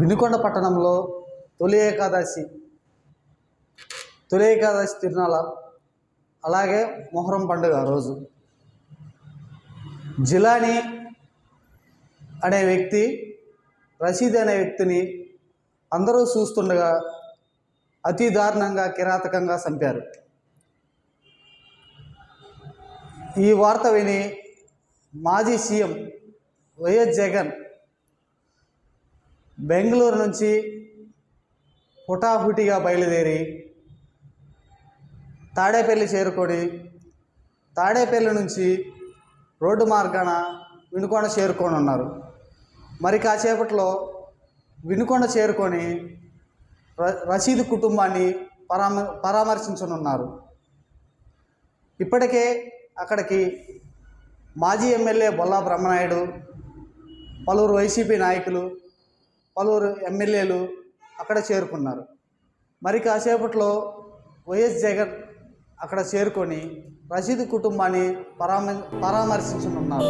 వినుకొండ పట్టణంలో తొలి ఏకాదశి తొలి ఏకాదశి తిరునాళ అలాగే మొహరం పండుగ రోజు. జిలాని అనే వ్యక్తి రషీద్ అనే వ్యక్తిని అందరూ చూస్తుండగా అతి దారుణంగా కిరాతకంగా చంపారు. ఈ వార్త విని మాజీ సీఎం వైఎస్ జగన్ బెంగళూరు నుంచి హుటాహుటిగా బయలుదేరి తాడేపల్లి చేరుకొని తాడేపల్లి నుంచి రోడ్డు మార్గాన వినుకొండ చేరుకొని ఉన్నారు. మరి కాసేపట్లో వినుకొండ చేరుకొని ర- రషీద్ కుటుంబాన్ని పరామ పరామర్శించనున్నారు. ఇప్పటికే అక్కడికి మాజీ ఎమ్మెల్యే బొల్లా బ్రహ్మనాయుడు పలువురు వైసీపీ నాయకులు పలువురు ఎమ్మెల్యేలు అక్కడ చేరుకున్నారు. మరి కాసేపట్లో వైఎస్ జగన్ అక్కడ చేరుకొని రషీద్ కుటుంబాన్ని పరామ పరామర్శించనున్నారు.